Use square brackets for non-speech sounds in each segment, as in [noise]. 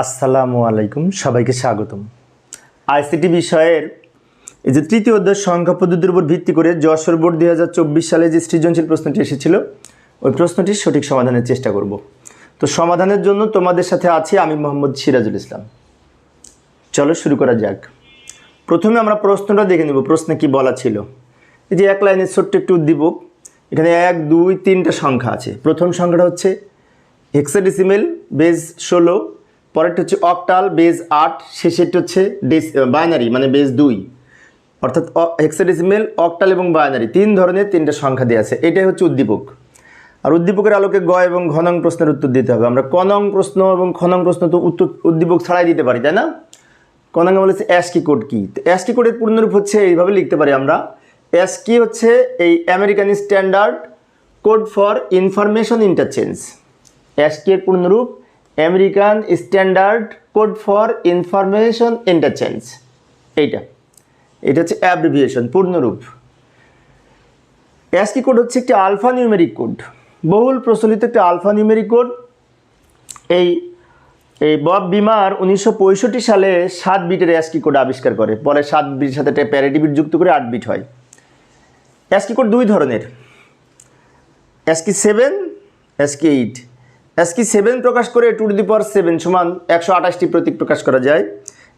আসসালামু আলাইকুম, সবাইকে স্বাগতম। আইসিটি বিষয়ের এই যে তৃতীয় অধ্যায় সংখ্যা পদ্ধতির উপর ভিত্তি করে যশোর বোর্ড দুই হাজার চব্বিশ সালে যে সৃজনশীল প্রশ্নটি এসেছিল, ওই প্রশ্নটির সঠিক সমাধানের চেষ্টা করব। তো সমাধানের জন্য তোমাদের সাথে আছি আমি মোহাম্মদ সিরাজুল ইসলাম। চলো শুরু করা যাক। প্রথমে আমরা প্রশ্নটা দেখে নেব, প্রশ্নে কি বলা ছিল। এই যে এক লাইনের ছোট্ট একটু উদ্দীপক, এখানে এক, দুই, তিনটা সংখ্যা আছে। প্রথম সংখ্যাটা হচ্ছে হেক্সাডেসিমেল বেজ ষোলো পরেরটা হচ্ছে অকটাল বেজ আট, শেষেরটা হচ্ছে ডেস বাইনারি মানে বেজ দুই। অর্থাৎ হেক্সাডেসিমেল অক্টাল এবং বাইনারি তিন ধরনের তিনটা সংখ্যা দেওয়া আছে। এটাই হচ্ছে উদ্দীপক। আর উদ্দীপকের আলোকে গ এবং ঘনং প্রশ্নের উত্তর দিতে হবে। আমরা কনং প্রশ্ন এবং খনং প্রশ্ন তো উত্তর, উদ্দীপক ছাড়াই দিতে পারি, তাই না? কনাঙ্গা বলেছে অ্যাসকি কোড কি অ্যাসকি কোডের পূর্ণরূপ হচ্ছে এইভাবে লিখতে পারি আমরা। অ্যাসকি হচ্ছে এই American standard code for information interchange ASCII এর পূর্ণরূপ American standard code for information interchange এইটা। এটা হচ্ছে অ্যাব্রিভিয়েশন পূর্ণরূপ। অ্যাসকি কোড হচ্ছে একটি আলফা নিউমেরিক কোড বহুল প্রচলিত একটি আলফা নিউমেরিক কোড এই এই বব বিমার উনিশশো পঁয়ষট্টি সালে সাত বিটের অ্যাসকি কোড আবিষ্কার করে। পরে সাত বিটের সাথে একটা প্যারিটি বিট যুক্ত করে আট বিট হয়। অ্যাসকি কোড দুই ধরনের। ASCII seven ASCII eight ASCII seven প্রকাশ করে টু দি পাওয়ার সেভেন সমান একশো আঠাশটি প্রতীক প্রকাশ করা যায়।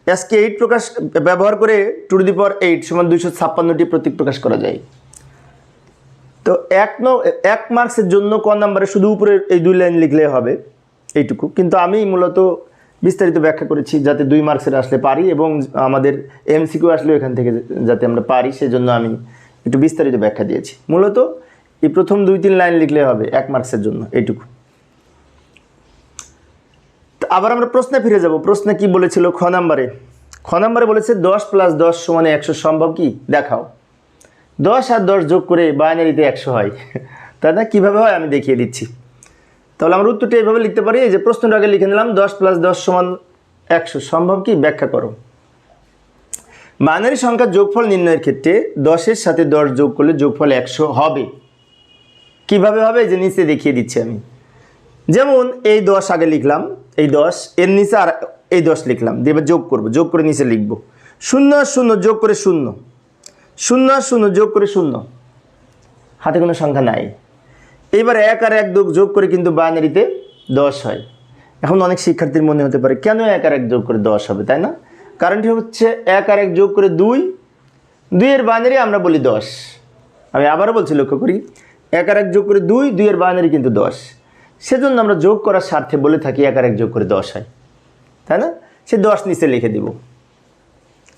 অ্যাসকি এইট প্রকাশ, ব্যবহার করে টু দি পাওয়ার এইট সমান দুইশো ছাপ্পান্নটি প্রতীক প্রকাশ করা যায়। তো এক ন, এক মার্কসের জন্য ক নাম্বারে শুধু উপরে এই দুই লাইন লিখলে হবে, এইটুকু। কিন্তু আমি মূলত বিস্তারিত ব্যাখ্যা করেছি যাতে দুই মার্কসের আসলে পারি এবং আমাদের এমসিকিউ আসলেও এখান থেকে যাতে আমরা পারি, সেজন্য আমি একটু বিস্তারিত ব্যাখ্যা দিয়েছি। মূলত এই প্রথম দুই তিন লাইন লিখলে হবে এক মার্কসের জন্য, এইটুকু। আবার আমরা প্রশ্নে ফিরে যাব। প্রশ্নে কি বলেছিল খ নাম্বারে? খ নাম্বারে বলেছে দশ প্লাস দশ সমানে একশো সম্ভব কি? দেখাও। দশ আর দশ যোগ করে বাইনারিতে একশো হয়। [laughs] তাই না কীভাবে হয় আমি দেখিয়ে দিচ্ছি। তাহলে আমরা উত্তরটা এইভাবে লিখতে পারি যে প্রশ্নটা আগে লিখে নিলাম, দশ প্লাস দশ সমান একশো সম্ভব কি? ব্যাখ্যা করো। বাইনারি সংখ্যার যোগফল নির্ণয়ের ক্ষেত্রে দশের সাথে দশ যোগ করলে যোগফল একশো হবে। কীভাবে হবে? যে নিচে দেখিয়ে দিচ্ছি আমি। যেমন এই দশ আগে লিখলাম এই দশ, এর নিচে আর এই দশ লিখলাম, দিয়ে এবার যোগ করব, যোগ করে নিচে লিখব। শূন্য শূন্য, যোগ করে শূন্য। শূন্য শূন্য, যোগ করে শূন্য। হাতে কোনো সংখ্যা নাই। এইবার এক আর এক যোগ যোগ করে কিন্তু বাইনারিতে দশ হয়। এখন অনেক শিক্ষার্থীর মনে হতে পারে, কেন এক আর এক যোগ করে দশ হবে, তাই না? কারণটি হচ্ছে এক আর এক যোগ করে দুই, দুইয়ের বাইনারি আমরা বলি দশ। আমি আবারও বলছি, লক্ষ্য করি। এক আর এক যোগ করে দুই, দুইয়ের বাইনারি কিন্তু দশ। সেজন্য আমরা যোগ করার স্বার্থে বলে থাকি, এক আর এক যোগ করে দশ হয়। তাই না? সে দশ নিচে লিখে দিব।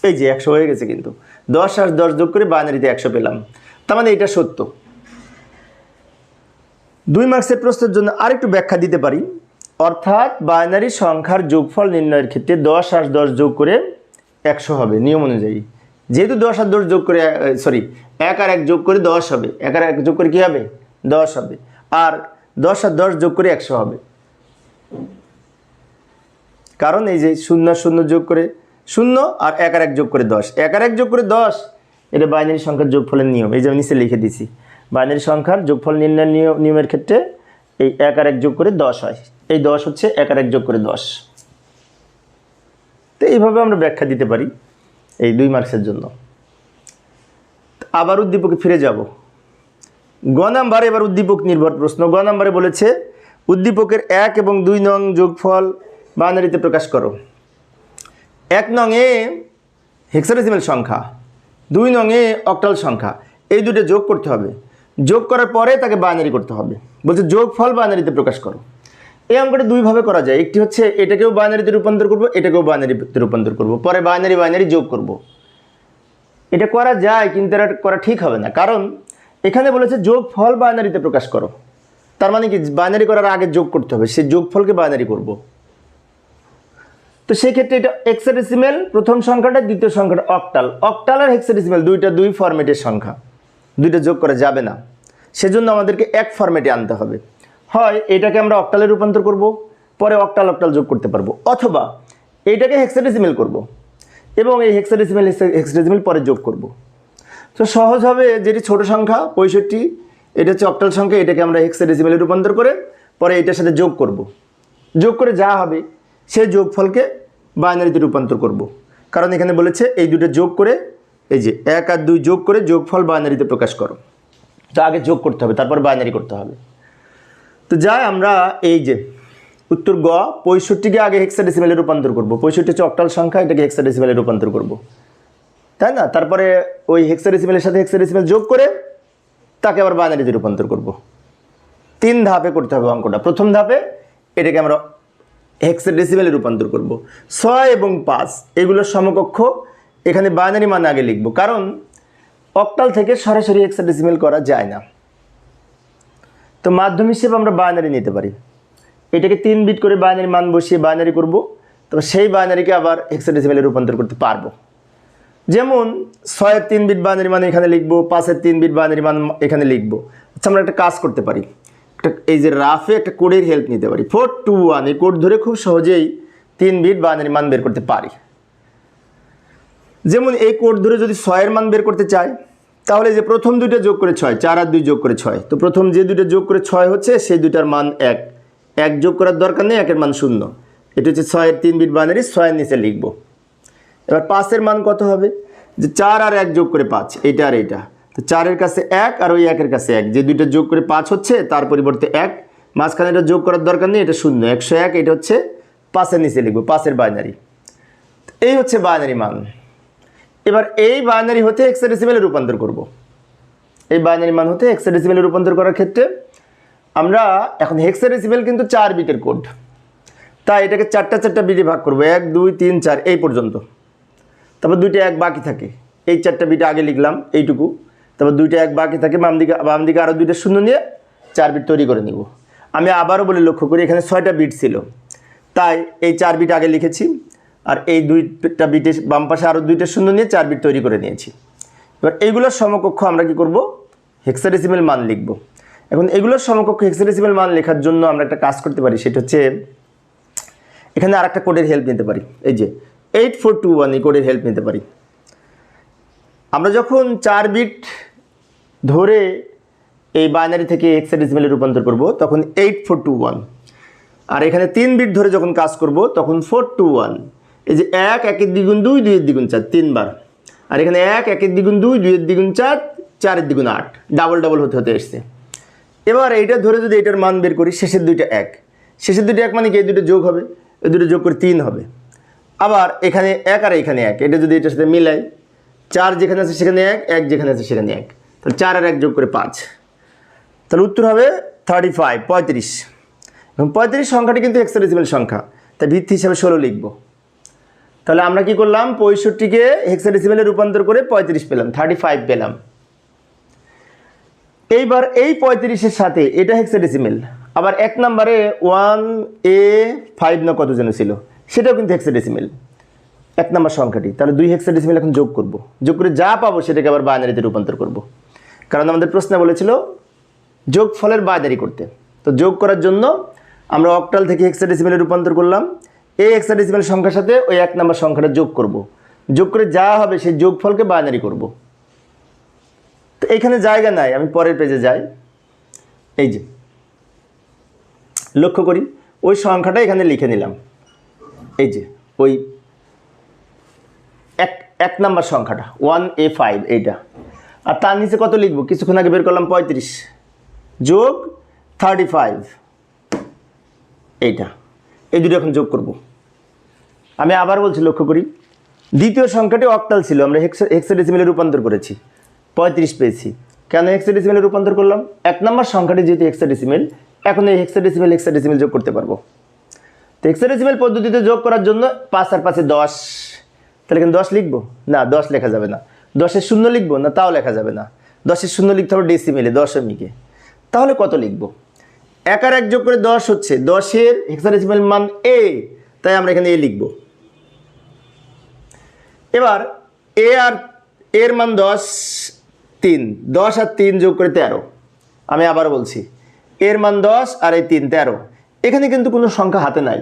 এই যে একশো হয়ে গেছে কিন্তু। দশ আর দশ যোগ করে বাইনারিতে একশো পেলাম। তার মানে এটা সত্য। দুই মার্কসের প্রশ্নের জন্য আরেকটু ব্যাখ্যা দিতে পারি। অর্থাৎ বাইনারি সংখ্যার যোগফল নির্ণয়ের ক্ষেত্রে দশ আর দশ যোগ করে একশো হবে নিয়ম অনুযায়ী। যেহেতু দশ আর দশ যোগ করে সরি এক আর এক যোগ করে দশ হবে। এক আর এক যোগ করে কী হবে? দশ হবে। আর দশ আর দশ যোগ করে একশো হবে। কারণ এই যে শূন্য শূন্য যোগ করে শূন্য আর এক আর এক যোগ করে দশ। এক আর এক যোগ করে দশ, এটা বাইনারি সংখ্যার যোগফলের নিয়ম। এই যে আমি নিচে লিখে দিছি। বাইনারি সংখ্যার যোগফল নির্ণয় নিয়ম নিয়মের ক্ষেত্রে এই এক আর এক যোগ করে দশ হয়। এই দশ হচ্ছে এক আর এক যোগ করে দশ। তো এইভাবে আমরা ব্যাখ্যা দিতে পারি এই দুই মার্কসের জন্য। আবার উদ্দীপকে ফিরে যাব। গ নাম্বার এবার উদ্দীপক নির্ভর প্রশ্ন। গ নাম্বারে বলেছে, উদ্দীপকের এক এবং দুই নং যোগফল বাইনারিতে প্রকাশ করো। এক নং এ হেক্সাডেসিমেল সংখ্যা, দুই নং এ অক্টাল সংখ্যা। এই দুটো যোগ করতে হবে। যোগ করার পরে তাকে বাইনারি করতে হবে। বলছে, যোগফল বাইনারিতে প্রকাশ করো। এই অঙ্কটা দুইভাবে করা যায়। একটি হচ্ছে, এটাকেও বাইনারিতে রূপান্তর করব, এটাকেও বাইনারিতে রূপান্তর করব। পরে বাইনারি বাইনারি যোগ করব। এটা করা যায়, কিন্তু এটা করা ঠিক হবে না। কারণ এখানে বলেছে যোগ ফল বাইনারিতে প্রকাশ করো। তার মানে কি? বাইনারি করার আগে যোগ করতে হবে। সেই যোগফলকে বাইনারি করব। তো সেই ক্ষেত্রে এটা হেক্সাডেসিমেল প্রথম সংখ্যাটা, দ্বিতীয় সংখ্যাটা অক্টাল অক্টাল আর হেক্সাডেসিমেল দুইটা দুই ফরম্যাটের সংখ্যা। দুইটা যোগ করা যাবে না। সেজন্য আমাদেরকে এক ফরম্যাটে আনতে হবে। হয় এটাকে আমরা অক্টালে রূপান্তর করব, পরে অক্টাল অক্টাল যোগ করতে পারব। অথবা এইটাকে হেক্সাডেসিমেল করব এবং এই হেক্সাডেসিমেল হেক্সাডেসিমেল পরে যোগ করব। তো সহজ হবে যেটি ছোট সংখ্যা, পঁয়ষট্টি, এটা হচ্ছে অক্টাল সংখ্যা, এটাকে আমরা হেক্সাডেসিমেলে রূপান্তর করে পরে এটার সাথে যোগ করব। যোগ করে যা হবে সেই যোগফলকে বাইনারিতে রূপান্তর করব। কারণ এখানে বলেছে এই দুটো যোগ করে, এই যে এক আর দুই যোগ করে যোগফল বাইনারিতে প্রকাশ করো। তো আগে যোগ করতে হবে, তারপর বাইনারি করতে হবে। তো যাই, আমরা এই যে উত্তর গ, পঁয়ষট্টিকে আগে হেক্সাডেসিমেলে রূপান্তর করব। পঁয়ষট্টি হচ্ছে অক্টাল সংখ্যা, এটাকে হেক্সাডেসিমেলে রূপান্তর করব। তাই না? তারপরে ওই হেক্সাডেসিমেলের সাথে হেক্সাডেসিমেল যোগ করে তাকে আবার বাইনারিতে রূপান্তর করব। তিন ধাপে করতে হবে অঙ্কটা। প্রথম ধাপে এটাকে আমরা হেক্সাডেসিমেলে রূপান্তর করব। ছয় এবং পাঁচ, এগুলোর সমকক্ষ, এখানে বাইনারি মান আগে লিখব। কারণ অক্টাল থেকে সরাসরি হেক্সাডেসিমেল করা যায় না। তো মাধ্যম হিসেবে আমরা বাইনারি নিতে পারি। এটাকে তিন বিট করে বাইনারি মান বসিয়ে বাইনারি করব। তবে সেই বাইনারিকে আবার হেক্সাডেসিমেলে রূপান্তর করতে পারব। যেমন ছয়ের তিন বিট বাইনারি মান এখানে লিখব, পাঁচের তিন বিট বাইনারি মান এখানে লিখব। আচ্ছা আমরা একটা কাজ করতে পারি। একটা এই যে রাফে একটা কোডের হেল্প নিতে পারি। ফোর টু ওয়ান, এই কোড ধরে খুব সহজেই তিন বিট বাইনারি মান বের করতে পারি। যেমন এই কোড ধরে যদি ছয়ের মান বের করতে চাই, তাহলে যে প্রথম দুইটা যোগ করে ছয়, চার আর দুই যোগ করে ছয়। তো প্রথম যে দুইটা যোগ করে ছয় হচ্ছে, সেই দুইটার মান এক। এক যোগ করার দরকার নেই, একের মান শূন্য। এটা হচ্ছে ছয়ের তিন বিট বানারি ছয়ের নিচে লিখব। এবার পাঁচের মান কত হবে? যে চার আর এক যোগ করে পাঁচ, এইটা আর এইটা। তো চারের কাছে এক আর ওই একের কাছে এক। যে দুইটা যোগ করে পাঁচ হচ্ছে, তার পরিবর্তে এক। মাঝখানে এটা যোগ করার দরকার নেই, এটা শূন্য। একশো এক, এটা হচ্ছে পাঁচের নিচে লিখব, পাঁচের বাইনারি এই হচ্ছে বাইনারি মান। এবার এই বাইনারি হতে হেক্সাডেসিমেলে রূপান্তর করব। এই বাইনারি মান হতে হেক্সাডেসিমেলে রূপান্তর করার ক্ষেত্রে আমরা এখন হেক্সাডেসিমেল কিন্তু চার বিটের কোড তাই এটাকে চারটা চারটা বিটে ভাগ করব। এক, দুই, তিন, চার, এই পর্যন্ত। তারপর দুইটা এক বাকি থাকে। এই চারটা বিট আগে লিখলাম, এইটুকু। তারপর দুইটা এক বাকি থাকে, বাম দিকে বাম দিকে আরও দুইটা শূন্য নিয়ে চার বিট তৈরি করে নিব। আমি আবারও বলে লক্ষ্য করি, এখানে ছয়টা বিট ছিল। তাই এই চার বিট আগে লিখেছি, আর এই দুইটা বিটে বাম পাশে আরও দুইটা শূন্য নিয়ে চার বিট তৈরি করে নিয়েছি। এবার এইগুলোর সমকক্ষ আমরা কি করব? হেক্সাডেসিমেল মান লিখব। এখন এগুলোর সমকক্ষ হেক্সাডেসিমেল মান লেখার জন্য আমরা একটা কাজ করতে পারি, সেটা হচ্ছে এখানে আর একটা কোডের হেল্প নিতে পারি। এই যে এইট ফোর টু ওয়ান এই কোডের হেল্প নিতে পারি। আমরা যখন চার বিট ধরে এই বাইনারি থেকে হেক্সাডেসিমেলে রূপান্তর করব, তখন এইট ফোর টু ওয়ান আর এখানে তিন বিট ধরে যখন কাজ করব, তখন ফোর টু ওয়ান এই যে এক, একের দ্বিগুণ দুই, দুইয়ের দ্বিগুণ চার, তিনবার। আর এখানে এক, একের দ্বিগুণ দুই, দুইয়ের দ্বিগুণ চার, চারের দ্বিগুণ আট। ডাবল ডাবল হতে হতে এসছে। এবার এইটা ধরে যদি এটার মান বের করি, শেষের দুইটা এক। শেষের দুইটা এক মানে কি? এই দুটো যোগ হবে। এই দুটো যোগ করে তিন হবে। আবার এখানে এক আর এখানে এক। এটা যদি এটার সাথে মিলাই, চার যেখানে আছে সেখানে এক এক যেখানে আছে সেখানে এক। তাহলে চার আর এক যোগ করে পাঁচ। তাহলে উত্তর হবে থার্টি ফাইভ পঁয়ত্রিশ। এবং পঁয়ত্রিশ সংখ্যাটি কিন্তু হেক্সাডেসিমেল সংখ্যা। তাই ভিত্তি হিসাবে ষোলো লিখব। তাহলে আমরা কি করলাম? পঁয়ষট্টিকে হেক্সাডেসিমেলে রূপান্তর করে পঁয়ত্রিশ পেলাম থার্টি ফাইভ পেলাম। এইবার এই পঁয়ত্রিশের সাথে এটা হেক্সাডেসিমেল আবার এক নম্বরে ওয়ান এ ফাইভ না কত যেন ছিল? সেটাও কিন্তু হেক্সাডেসিমেল এক নম্বর সংখ্যাটি। তাহলে দুই হেক্সাডেসিমেল এখন যোগ করব। যোগ করে যা পাবো সেটাকে আবার বাইনারিতে রূপান্তর করব। কারণ আমাদের প্রশ্নে বলেছিল যোগ ফলের বাইনারি করতে। তো যোগ করার জন্য আমরা অক্টাল থেকে হেক্সাডেসিমেলে রূপান্তর করলাম। এই হেক্সাডেসিমেল সংখ্যার সাথে ওই এক নম্বর সংখ্যাটা যোগ করব। যোগ করে যা হবে সেই যোগফলকে বাইনারি করব। তো এখানে জায়গা নাই, আমি পরের পেজে যাই। এই যে, লক্ষ্য করি, ওই সংখ্যাটা এখানে লিখে নিলাম। এই যে, ওই এক এক নাম্বার সংখ্যাটা ওয়ান এ ফাইভ এইটা। আর তার নিচে কত লিখব? কিছুক্ষণ আগে বের করলাম পঁয়ত্রিশ। যোগ থার্টি ফাইভ এইটা। এই দুটো এখন যোগ করব। আমি আবার বলছি, লক্ষ্য করি। দ্বিতীয় সংখ্যাটি অক্টাল ছিল, আমরা হেক্সা হেক্সাডেসিমেলে রূপান্তর করেছি। পঁয়ত্রিশ পেয়েছি। কেন হেক্সাডেসিমেলে রূপান্তর করলাম? এক নম্বর সংখ্যাটি যেহেতু হেক্সাডেসিমেল এখন এই হেক্সাডেসিমেল হেক্সাডেসিমেল যোগ করতে পারব। তো পদ্ধতিতে যোগ করার জন্য পাঁচ আর পাঁচে দশ। তাহলে কিন্তু দশ লিখব? না, দশ লেখা যাবে না। দশের শূন্য লিখব? না, তাও লেখা যাবে না। দশের শূন্য লিখতে হবে ডেসিমেলে দশমিকে। তাহলে কত লিখব? এক আর এক যোগ করে দশ হচ্ছে দশের হেক্সাডেসিমেল মান এ তাই আমরা এখানে এ লিখব। এবার এ আর এর মান দশ, তিন। দশ আর তিন যোগ করে তেরো। আমি আবার বলছি এর মান দশ আর এই তিন, তেরো। এখানে কিন্তু কোনো সংখ্যা হাতে নাই।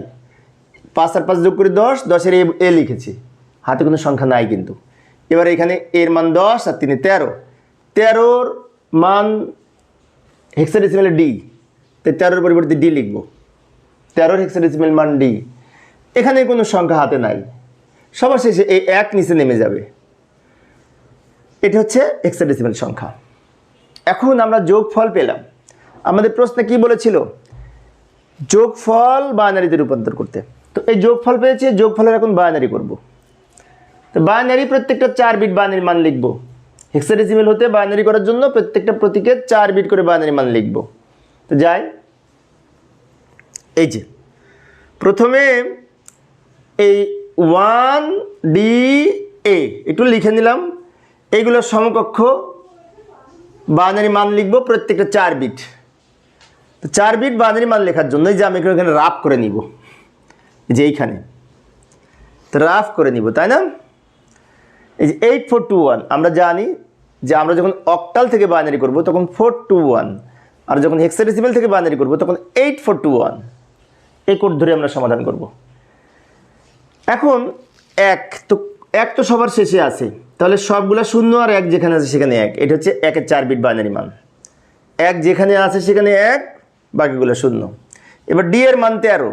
পাঁচ আর পাঁচ যোগ করে দশ দশের এ লিখেছি। হাতে কোনো সংখ্যা নাই কিন্তু। এবার এখানে এর মান দশ আর তিনে তেরো। তেরোর মান হেক্সাডেসিমেলে ডি তো তেরোর পরিবর্তে ডি লিখব। তেরোর হেক্সাডেসিমেল মান ডি এখানে কোনো সংখ্যা হাতে নাই। সবার শেষে এই এক নিচে নেমে যাবে। এটি হচ্ছে হেক্সাডেসিমাল সংখ্যা। এখন আমরা যোগফল পেলাম। আমাদের প্রশ্নে কি বলেছিল? যোগফল বাইনারিতে রূপান্তর করতে। তো এই যোগফল পেয়েছি যোগফলের এখন বাইনারি করব। তো বাইনারি প্রত্যেকটা চার বিট বাইনারি মান লিখব। হেক্সাডেসিমাল হতে বাইনারি করার জন্য প্রত্যেকটা প্রতীকে চার বিট করে বাইনারি মান লিখব। তো যাই, এই যে, প্রথমে এই ওয়ান ডি এ একটু লিখে নিলাম। এইগুলো সমকক্ষ বাইনারি মান লিখব প্রত্যেকটা চার বিট তো চার বিট বাইনারি মান লেখার জন্য এই যে আমি এখানে রাফ করে নিব। যে এইখানে। তো রাফ করে নিব, তাই না? এই যে এইট ফোর টু ওয়ান আমরা জানি যে আমরা যখন অক্টাল থেকে বাইনারি করব তখন ফোর টু ওয়ান আর যখন হেক্সাডেসিমেল থেকে বাইনারি করব তখন এইট ফোর টু ওয়ান এই কোড ধরে আমরা সমাধান করব। এখন এক, তো এক তো সবার শেষে আছে। তাহলে সবগুলা শূন্য আর এক যেখানে আছে সেখানে এক। এটা হচ্ছে একের চার বিট বাইনারি মান। এক যেখানে আছে সেখানে এক বাকিগুলো শূন্য। এবার ডি এর মান তেরো।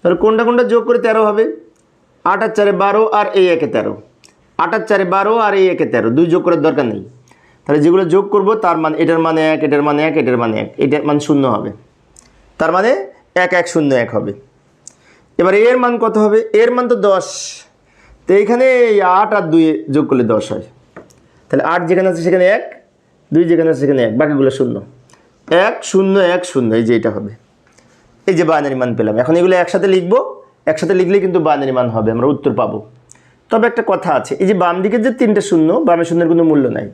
তাহলে কোনটা কোনটা যোগ করে তেরো হবে? আট আর চারে বারো আর এই একে তেরো। আট আর চারে বারো আর এই একে তেরো। দুই যোগ করার দরকার নেই। তাহলে যেগুলো যোগ করব, তার মান এটার মানে এক, এটার মানে এক, এটার মানে এক। এটার মান শূন্য হবে। তার মানে এক এক, শূন্য, এক হবে। এবার এর মান কত হবে? এর মান তো দশ। তো এইখানে এই আট আর দুই যোগ করলে দশ হয়। তাহলে আট যেখানে আছে সেখানে এক, দুই যেখানে আছে সেখানে এক। বাকিগুলো শূন্য। এক শূন্য এক শূন্য, এই যে এটা হবে। এই যে বাইনারি মান পেলাম। এখন এগুলো একসাথে লিখব। একসাথে লিখলে কিন্তু বাইনারি মান হবে, আমরা উত্তর পাবো। তবে একটা কথা আছে, এই যে বাম দিকের যে তিনটে শূন্য, বামে শূন্যের কোনো মূল্য নাই।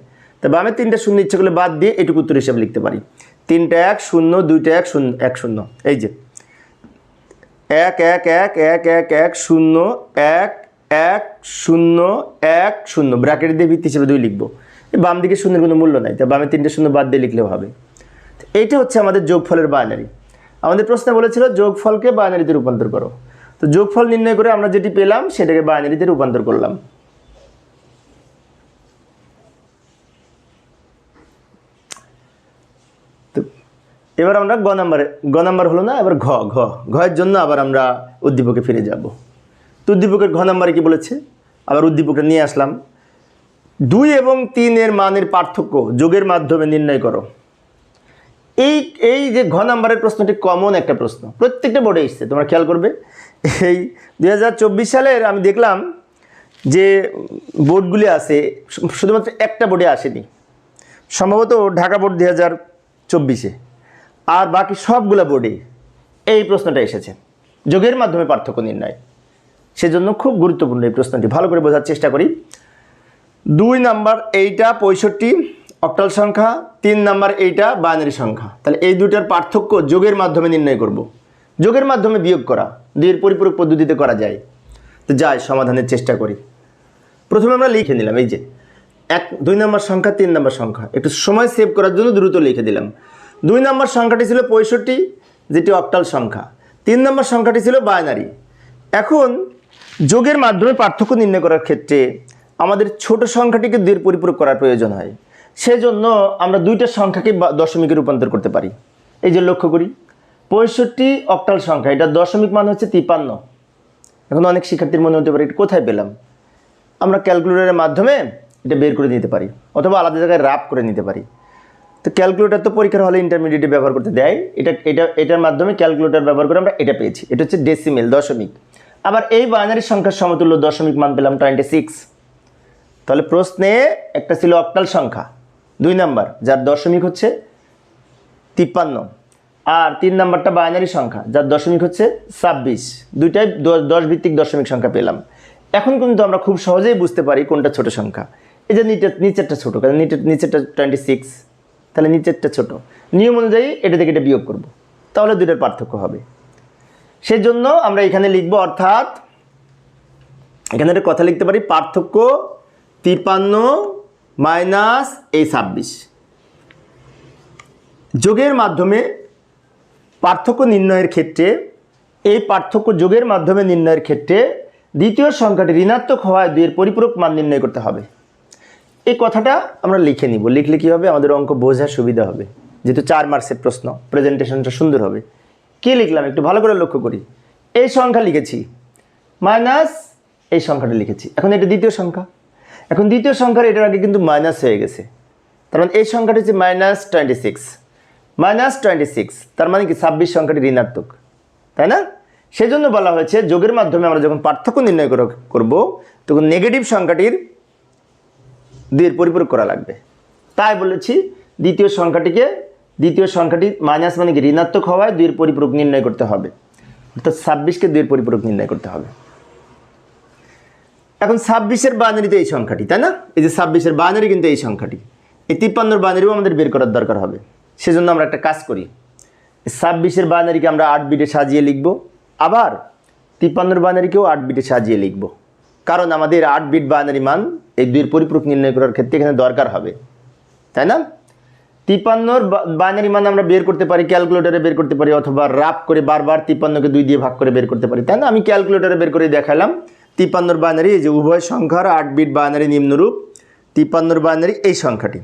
তা বামে তিনটে শূন্য ইচ্ছে করলে বাদ দিয়ে এটুকু উত্তর হিসাবে লিখতে পারি। তিনটা এক শূন্য, দুইটা এক শূন্য এক শূন্য, এই যে। এক এক এক এক এক এক, শূন্য, এক এক, শূন্য এক, শূন্য, ব্র্যাকেট দিয়ে ভিত্তি হিসেবে দুই লিখব। বাম দিকে শূন্যের কোনো মূল্য নাই, তা বামে তিনটে শূন্য বাদ দিয়ে লিখলেও হবে। এইটা হচ্ছে আমাদের যোগফলের বাইনারি আমাদের প্রশ্নে বলেছিল যোগফলকে বাইনারিতে রূপান্তর করো। তো যোগফল নির্ণয় করে আমরা যেটি পেলাম, সেটাকে বাইনারিতে রূপান্তর করলাম। এবার আমরা গ নাম্বারে, গ নাম্বার হলো না, এবার ঘ ঘ। ঘয়ের জন্য আবার আমরা উদ্দীপকে ফিরে যাব। তো উদ্দীপকের ঘ নাম্বারে কি বলেছে? আবার উদ্দীপকটা নিয়ে আসলাম। দুই এবং তিনের মানের পার্থক্য যোগের মাধ্যমে নির্ণয় করো। এই এই যে ঘ নাম্বারের প্রশ্নটি কমন একটা প্রশ্ন। প্রত্যেকটা বোর্ডে এসছে, তোমরা খেয়াল করবে। এই দু হাজার চব্বিশ সালের আমি দেখলাম যে বোর্ডগুলি আছে, শুধুমাত্র একটা বোর্ডে আসেনি। সম্ভবত ঢাকা বোর্ড দুই হাজার চব্বিশে। আর বাকি সবগুলো বোর্ডে এই প্রশ্নটা এসেছে। যোগের মাধ্যমে পার্থক্য নির্ণয়। সেজন্য খুব গুরুত্বপূর্ণ এই প্রশ্নটি। ভালো করে বোঝার চেষ্টা করি। দুই নাম্বার, এইটা পঁয়ষট্টি। অক্টাল সংখ্যা, তিন নাম্বার এইটা বাইনারি সংখ্যা। তাহলে এই দুটার পার্থক্য যোগের মাধ্যমে নির্ণয় করব। যোগের মাধ্যমে বিয়োগ করা, দুইয়ের পরিপূরক পদ্ধতিতে করা যায়। তো যাই, সমাধানের চেষ্টা করি। প্রথমে আমরা লিখে নিলাম, এই যে, এক, দুই নম্বর সংখ্যা, তিন নম্বর সংখ্যা। একটু সময় সেভ করার জন্য দ্রুত লিখে দিলাম। দুই নম্বর সংখ্যাটি ছিল পঁয়ষট্টি, যেটি অক্টাল সংখ্যা। তিন নম্বর সংখ্যাটি ছিল বাইনারি। এখন যোগের মাধ্যমে পার্থক্য নির্ণয় করার ক্ষেত্রে আমাদের ছোট সংখ্যাটিকে দুইয়ের পরিপূরক করার প্রয়োজন হয়। সেজন্য আমরা দুইটা সংখ্যাকে দশমিকে রূপান্তর করতে পারি। এই যে লক্ষ্য করি, পঁয়ষট্টি অক্টাল সংখ্যা, এটা দশমিক মান হচ্ছে তিপান্ন। এখন অনেক শিক্ষার্থীর মনে হতে পারে, এটা কোথায় পেলাম? আমরা ক্যালকুলেটরের মাধ্যমে এটা বের করে নিতে পারি, অথবা আলাদা জায়গায় রাপ করে নিতে পারি। তো ক্যালকুলেটার তো পরীক্ষার হলে ইন্টারমিডিয়েটে ব্যবহার করতে দেয়, এটা এটা, এটার মাধ্যমে ক্যালকুলেটর ব্যবহার করে আমরা এটা পেয়েছি, এটা হচ্ছে ডেসিমেল দশমিক। আবার এই বাইনারি সংখ্যার সমতুল্য দশমিক মান পেলাম টোয়েন্টি সিক্স তাহলে প্রশ্নে একটা ছিল অক্টাল সংখ্যা দুই নাম্বার, যার দশমিক হচ্ছে তিপ্পান্ন। আর তিন নাম্বারটা বাইনারি সংখ্যা, যার দশমিক হচ্ছে ছাব্বিশ। দুইটাই দশ ভিত্তিক দশমিক সংখ্যা পেলাম। এখন কিন্তু আমরা খুব সহজেই বুঝতে পারি কোনটা ছোট সংখ্যা। এই যে নিচের, নিচেরটা ছোটো, কারণ নিচের, নিচেরটা টোয়েন্টি সিক্স তাহলে নিচেরটা ছোট। নিয়ম অনুযায়ী এটা থেকে এটা বিয়োগ করব। তাহলে দুইটার পার্থক্য হবে। সেই জন্য আমরা এখানে লিখব, অর্থাৎ এখানে একটা কথা লিখতে পারি, পার্থক্য তিপান্ন মাইনাস এই ছাব্বিশ। যোগের মাধ্যমে পার্থক্য নির্ণয়ের ক্ষেত্রে, এই পার্থক্য যোগের মাধ্যমে নির্ণয়ের ক্ষেত্রে দ্বিতীয় সংখ্যাটি ঋণাত্মক হওয়ায় দুইয়ের পরিপূরক মান নির্ণয় করতে হবে। এই কথাটা আমরা লিখে নিব। লিখলে কী হবে? আমাদের অঙ্ক বোঝার সুবিধা হবে। যেহেতু চার মার্কসের প্রশ্ন, প্রেজেন্টেশনটা সুন্দর হবে। কি লিখলাম? একটু ভালো করে লক্ষ্য করি। এই সংখ্যা লিখেছি। মাইনাস এই সংখ্যাটা লিখেছি। এখন এটা দ্বিতীয় সংখ্যা। এখন দ্বিতীয় সংখ্যার এটার আগে কিন্তু মাইনাস হয়ে গেছে। তার মানে এই সংখ্যাটি হচ্ছে minus twenty six minus twenty six তার মানে কি? ছাব্বিশ সংখ্যাটি ঋণাত্মক। তাই না? সেজন্য বলা হয়েছে যোগের মাধ্যমে আমরা যখন পার্থক্য নির্ণয় কর- করব, তখন নেগেটিভ সংখ্যাটির দুইয়ের পরিপূরক করা লাগবে। তাই বলেছি, দ্বিতীয় সংখ্যাটিকে, দ্বিতীয় সংখ্যাটি মাইনাস মানে কি? ঋণাত্মক হওয়ায় দুইয়ের পরিপূরক নির্ণয় করতে হবে। অর্থাৎ ছাব্বিশকে দুইয়ের পরিপূরক নির্ণয় করতে হবে। এখন ছাব্বিশের বানারিতে এই সংখ্যাটি, তাই না? এই যে ছাব্বিশের বানারি কিন্তু এই সংখ্যাটি। এই তিপ্পান্নর বানারিও আমাদের বের করার দরকার হবে। সেজন্য আমরা একটা কাজ করি। ছাব্বিশের বানারিকে আমরা আট বিটে সাজিয়ে লিখব। আবার তিপ্পান্নর বানারিকেও আট বিটে সাজিয়ে লিখব। কারণ আমাদের আট বিট বানারি মান এই দুইয়ের পরিপূরক নির্ণয় করার ক্ষেত্রে এখানে দরকার হবে। তাই না? তিপ্পান্নর বাইনারি মান আমরা বের করতে পারি ক্যালকুলেটরে বের করতে পারি, অথবা রাপ করে বারবার তিপ্পান্নকে দুই দিয়ে ভাগ করে বের করতে পারি, তাই না? আমি ক্যালকুলেটরে বের করে দেখালাম। তিপ্পান্নর বাইনারি, এই যে উভয় সংখ্যার আট বিট বাইনারি নিম্নরূপ, তিপ্পান্নর বাইনারি এই সংখ্যাটি।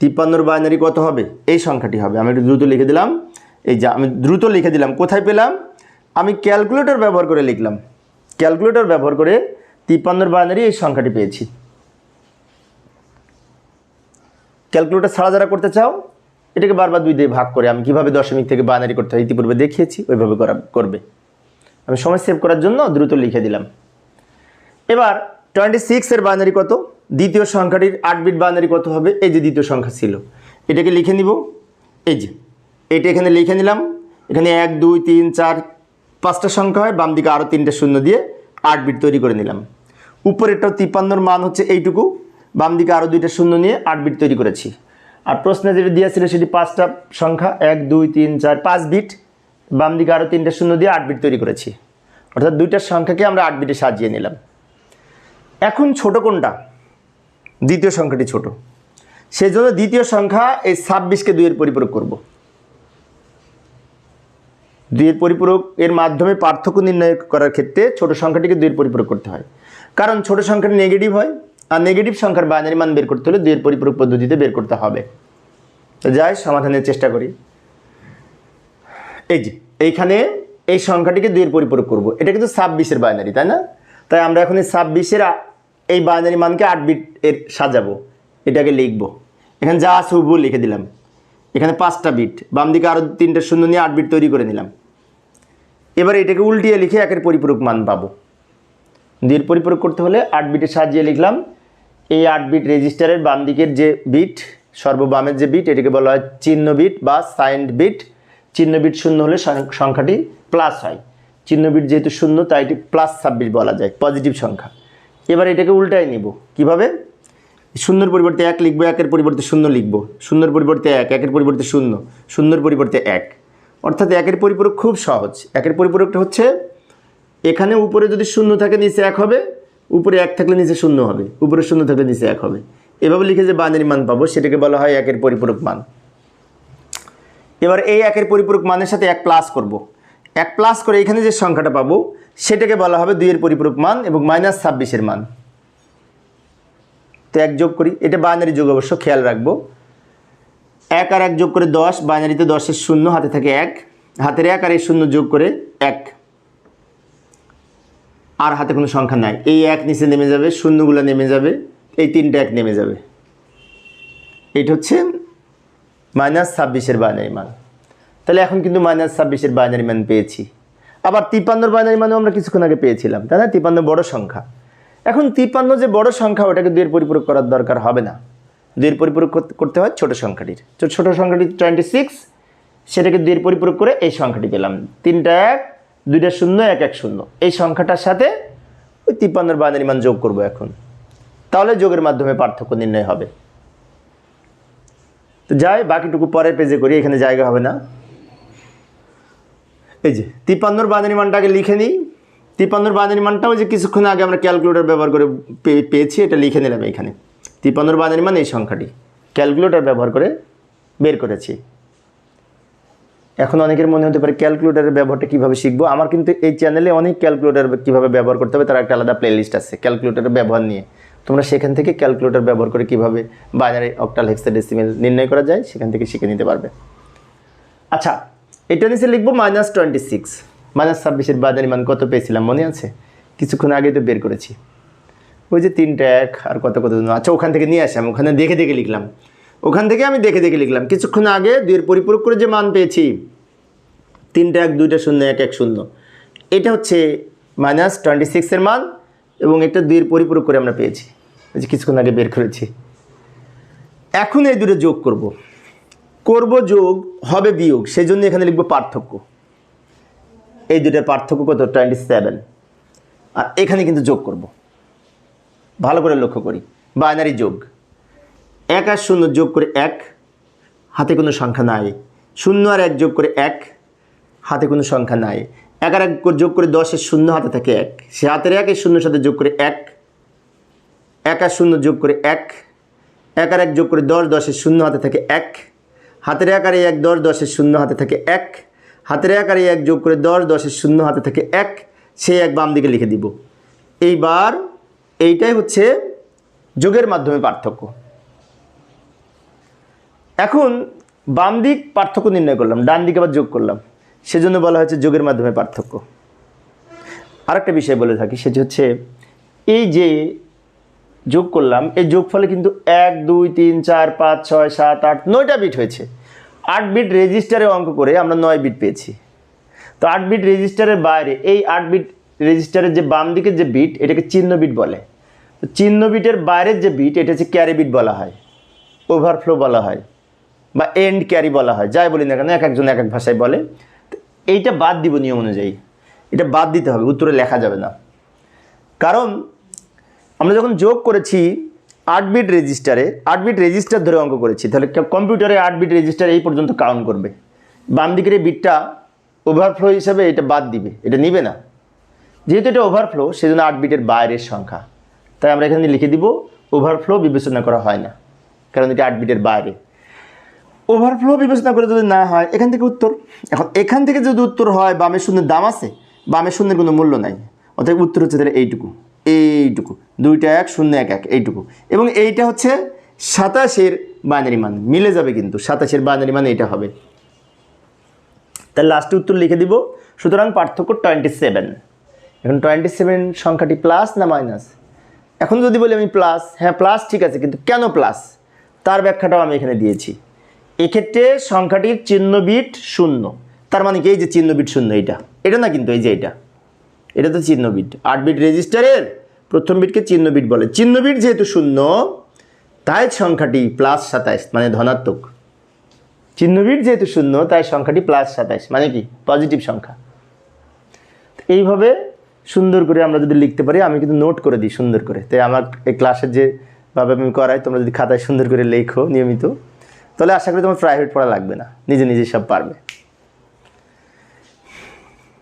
তিপ্পান্নর বাইনারি কত হবে? এই সংখ্যাটি হবে। আমি একটু দ্রুত লিখে দিলাম। এই যে আমি দ্রুত লিখে দিলাম। কোথায় পেলাম? আমি ক্যালকুলেটর ব্যবহার করে লিখলাম। ক্যালকুলেটর ব্যবহার করে তিপ্পান্নর বাইনারি এই সংখ্যাটি পেয়েছি। ক্যালকুলেটর ছাড়া যারা করতে চাও, এটাকে বারবার দুই দিয়ে ভাগ করে আমি কীভাবে দশমিক থেকে বাইনারি করতে হয় ইতিপূর্বে দেখিয়েছি, ওইভাবে করা করবে। আমি সময় সেভ করার জন্য দ্রুত লিখে দিলাম। এবার টোয়েন্টি সিক্সের বাইনারি কত? দ্বিতীয় সংখ্যাটির আট বিট বাইনারি কত হবে? এই যে দ্বিতীয় সংখ্যা ছিল। এটাকে লিখে নিব। এই যে, এটা এখানে লিখে নিলাম। এখানে এক, দুই, তিন, চার, পাঁচটা সংখ্যা হয়। বাম দিকে আরও তিনটে শূন্য দিয়ে আট বিট তৈরি করে নিলাম। উপরেরটাও তিপ্পান্নর মান হচ্ছে এইটুকু। বাম দিকে আরও দুইটা শূন্য নিয়ে আট বিট তৈরি করেছি। আর প্রশ্নে যেটা দিয়েছিল সেটি পাঁচটা সংখ্যা। এক, দুই, তিন, চার, পাঁচ বিট বাম দিকে আরও তিনটে শূন্য দিয়ে আট বিট তৈরি করেছি। অর্থাৎ দুইটা সংখ্যাকে আমরা আট বিটে সাজিয়ে নিলাম। এখন ছোট কোনটা? দ্বিতীয় সংখ্যাটি ছোট। সেই জন্য দ্বিতীয় সংখ্যা এই ছাব্বিশকে দুইয়ের পরিপূরক করব। দুইয়ের পরিপূরক এর মাধ্যমে পার্থক্য নির্ণয় করার ক্ষেত্রে ছোট সংখ্যাটিকে দুইয়ের পরিপূরক করতে হয়। কারণ ছোট সংখ্যাটি নেগেটিভ হয়, আর নেগেটিভ সংখ্যার বাইনারি মান বের করতে হলে দুইয়ের পরিপূরক পদ্ধতিতে বের করতে হবে। যাই, সমাধানের চেষ্টা করি। এই যে, এইখানে এই সংখ্যাটিকে দুইয়ের পরিপূরক করব। এটা কিন্তু ছাব্বিশের বাইনারি তাই না? তাই আমরা এখন এই ছাব্বিশের এই বাইনারি মানকে আট বিট এর সাজাবো, এটাকে লিখব। এখানে যা আছে হুবহু লিখে দিলাম। এখানে পাঁচটা বিট বাম দিকে আরও তিনটে শূন্য নিয়ে আট বিট তৈরি করে নিলাম। এবার এটাকে উল্টিয়ে লিখে একের পরিপূরক মান পাবো। দুইয়ের পরিপূরক করতে হলে আট বিটে সাজিয়ে লিখলাম। এই আট বিট রেজিস্টারের বাম দিকের যে বিট সর্ববামের যে বিট এটাকে বলা হয় চিহ্ন বিট বা সাইন্ড বিট চিহ্ন বিট শূন্য হলে সংখ্যাটি প্লাস হয়। চিহ্ন বিট যেহেতু শূন্য, তাই এটি প্লাস ছাব্বিশ বলা যায় পজিটিভ সংখ্যা। এবার এটাকে উল্টায় নিব। কীভাবে? শূন্যর পরিবর্তে এক লিখব, একের পরিবর্তে শূন্য লিখব। শূন্যর পরিবর্তে এক, একের পরিবর্তে শূন্য, শূন্যর পরিবর্তে এক। অর্থাৎ একের পরিপূরক খুব সহজ। একের পরিপূরকটা হচ্ছে, এখানে উপরে যদি শূন্য থাকে, নিচে এক হবে। উপরে এক থাকলে নিচে শূন্য হবে। উপরে শূন্য থাকলে নিচে এক হবে। এভাবে লিখে যে বাইনারি মান পাবো, সেটাকে বলা হয় একের পরিপূরক মান। এবার এই একের পরিপূরক মানের সাথে এক প্লাস করব। এক প্লাস করে এখানে যে সংখ্যাটা পাবো সেটাকে বলা হবে দুইয়ের পরিপূরক মান এবং মাইনাস ছাব্বিশের মান। তো এক যোগ করি, এটা বাইনারি যোগ অবশ্য, খেয়াল রাখব। এক আর এক যোগ করে দশ, বাইনারিতে দশের শূন্য, হাতে থাকে এক। হাতের এক আর এই শূন্য যোগ করে এক। আর হাতে কোনো সংখ্যা নাই। এই এক নিচে নেমে যাবে, শূন্যগুলো নেমে যাবে, এই তিনটা এক নেমে যাবে। এটা হচ্ছে মাইনাস ছাব্বিশের বাইনারি মান। তাহলে এখন কিন্তু মাইনাস ছাব্বিশের বাইনারি মান পেয়েছি। আবার তিপ্পান্নর বাইনারি মানেও আমরা কিছুক্ষণ আগে পেয়েছিলাম, তাই না? তিপ্পান্ন বড় সংখ্যা। এখন তিপ্পান্ন যে বড় সংখ্যা, ওটাকে দুইয়ের পরিপূরক করার দরকার হবে না। দুইয়ের পরিপূরক করতে- হয় ছোট সংখ্যাটির। তো ছোট সংখ্যাটি টোয়েন্টি সিক্স সেটাকে দুইয়ের পরিপূরক করে এই সংখ্যাটি পেলাম তিনটা এক, দুইটা শূন্য, এক এক, শূন্য। এই সংখ্যাটার সাথে ওই তিপ্পান্নর বাইনারি মান যোগ করব এখন। তাহলে যোগের মাধ্যমে পার্থক্য নির্ণয় হবে। তো যাই, বাকিটুকু পরের পেজে করি, এখানে জায়গা হবে না। এই যে, তিপ্পান্নর বাঁধানি মানটাকে লিখে নিই। তিপ্পান্নর বাঁধানি মানটাও যে কিছুক্ষণ আগে আমরা ক্যালকুলেটর ব্যবহার করে পেয়েছি, এটা লিখে নিলাম এখানে। তিপ্পান্নর বাঁধানি মান এই সংখ্যাটি। ক্যালকুলেটর ব্যবহার করে বের করেছি। এখন অনেকের মনে হতে পারে ক্যালকুলেটরের ব্যবহারটা কীভাবে শিখব? আমার কিন্তু এই চ্যানেলে অনেক ক্যালকুলেটর কীভাবে ব্যবহার করতে হবে, তার একটা আলাদা প্লেলিস্ট আছে ক্যালকুলেটরের ব্যবহার নিয়ে। তোমরা সেখান থেকে ক্যালকুলেটর ব্যবহার করে কীভাবে বাইনারি অক্টাল হেক্সাডেসিমেল নির্ণয় করা যায়, সেখান থেকে শিখে নিতে পারবে। আচ্ছা এটা নিচে লিখব মাইনাস টোয়েন্টি সিক্স মাইনাস ছাব্বিশের বাজারি মান কত পেয়েছিলাম মনে আছে? কিছুক্ষণ আগে তো বের করেছি। ওই যে তিনটা এক আর কত কত আচ্ছা ওখান থেকে নিয়ে আসলাম, ওখানে দেখে দেখে লিখলাম। ওখান থেকে আমি দেখে দেখে লিখলাম। কিছুক্ষণ আগে দুইয়ের পরিপূরক করে যে মান পেয়েছি, তিনটা এক, দুইটা শূন্য, এক এক, শূন্য। এটা হচ্ছে মাইনাস টোয়েন্টি সিক্সের মান এবং এটা দুইয়ের পরিপূরক করে আমরা পেয়েছি। ওই যে কিছুক্ষণ আগে বের করেছি। এখন এই দুটো যোগ করব। করব যোগ, হবে বিয়োগ সেই জন্য এখানে লিখব পার্থক্য। এই দুটার পার্থক্য কত? টোয়েন্টি সেভেন আর এখানে কিন্তু যোগ করব। ভালো করে লক্ষ্য করি। বাইনারি যোগ। এক আর শূন্য যোগ করে এক, হাতে কোনো সংখ্যা নাই। শূন্য আর এক যোগ করে এক, হাতে কোনো সংখ্যা নাই। এক আর এক যোগ করে দশের শূন্য হাতে থাকে এক। সে হাতের একের শূন্যর সাথে যোগ করে এক। এক আর শূন্য যোগ করে এক। এক আর এক যোগ করে দশ দশের শূন্য হাতে থাকে এক। হাতের আকারে এক, দশ, দশের শূন্য হাতে থাকে এক। হাতের আকারে এক যোগ করে দশ, দশের শূন্য হাতে থাকে এক। সেই এক বাম দিকে লিখে দিব। এইবার এইটাই হচ্ছে যোগের মাধ্যমে পার্থক্য। এখন বাম দিক পার্থক্য নির্ণয় করলাম, ডান দিকে আবার যোগ করলাম। সেজন্য বলা হয়েছে যোগের মাধ্যমে পার্থক্য। আরেকটা বিষয় বলে থাকি, সেটি হচ্ছে এই যে যোগ করলাম এই যোগফলে কিন্তু এক, দুই, তিন, চার, পাঁচ, ছয়, সাত, আট, নয়টা বিট হয়েছে। আট বিট রেজিস্টারে অঙ্ক করে আমরা নয় বিট পেয়েছি। তো আট বিট রেজিস্টারের বাইরে এই আট বিট রেজিস্টারের যে বাম দিকের যে বিট এটাকে চিহ্ন বিট বলে। চিহ্ন বিটের বাইরের যে বিট এটা হচ্ছে ক্যারি বিট বলা হয়। ওভারফ্লো বলা হয় বা এন্ড ক্যারি বলা হয়, যাই বলি না কেন, এক একজন এক এক ভাষায় বলে। এইটা বাদ দিব নিয়ম অনুযায়ী। এটা বাদ দিতে হবে, উত্তরে লেখা যাবে না। কারণ আমরা যখন যোগ করেছি আট বিট রেজিস্টারে আট বিট রেজিস্টার ধরে অঙ্ক করেছি, তাহলে কম্পিউটারে আট বিট রেজিস্টার এই পর্যন্ত কাউন্ট করবে। বাম দিকের এই বিটটা ওভারফ্লো হিসাবে এটা বাদ দিবে, এটা নিবে না। যেহেতু এটা ওভারফ্লো সেজন্য আট বিটের বাইরের সংখ্যা। তাই আমরা এখানে লিখে দিব ওভারফ্লো বিবেচনা করা হয় না, কারণ এটা আট বিটের বাইরে। ওভারফ্লো বিবেচনা করে যদি না হয়, এখান থেকে উত্তর। এখন এখান থেকে যদি উত্তর হয়, বামের শূন্যের দাম আছে, বামের শূন্যের কোনো মূল্য নাই। অতএব উত্তর হচ্ছে তাহলে এইটুকু। এইটুকু। দুইটা এক, শূন্য এক এক, এইটুকু। এবং এইটা হচ্ছে সাতাশের বাইনারি মান। মিলে যাবে কিন্তু, সাতাশের বাইনারি মান এইটা হবে। তাহলে লাস্টে উত্তর লিখে দিব, সুতরাং পার্থক্য টোয়েন্টি সেভেন এখন টোয়েন্টি সেভেন সংখ্যাটি প্লাস না মাইনাস এখন যদি বলি আমি প্লাস হ্যাঁ প্লাস ঠিক আছে, কিন্তু কেন প্লাস তার ব্যাখ্যাটাও আমি এখানে দিয়েছি। এক্ষেত্রে সংখ্যাটির চিহ্ন বিট শূন্য। তার মানে কি? এই যে চিহ্ন বিট শূন্য, এইটা। এটা না কিন্তু, এই যে এটা এটা তো চিহ্ন বিট। আট বিট রেজিস্টারের প্রথম বিটকে চিহ্ন বিট বলে। চিহ্ন বিট যেহেতু শূন্য, তাই সংখ্যাটি প্লাস সাতাইশ মানে ধনাত্মক। চিহ্ন বিট যেহেতু শূন্য, তাই সংখ্যাটি প্লাস সাতাইশ মানে কি? পজিটিভ সংখ্যা। এইভাবে সুন্দর করে আমরা যদি লিখতে পারি, আমি কিন্তু নোট করে দিই সুন্দর করে। তাই আমার এই ক্লাসের যে ভাবে আমি করাই, তোমরা যদি খাতায় সুন্দর করে লেখো নিয়মিত, তাহলে আশা করি তোমার প্রাইভেট পড়া লাগবে না। নিজে নিজে সব পারবে।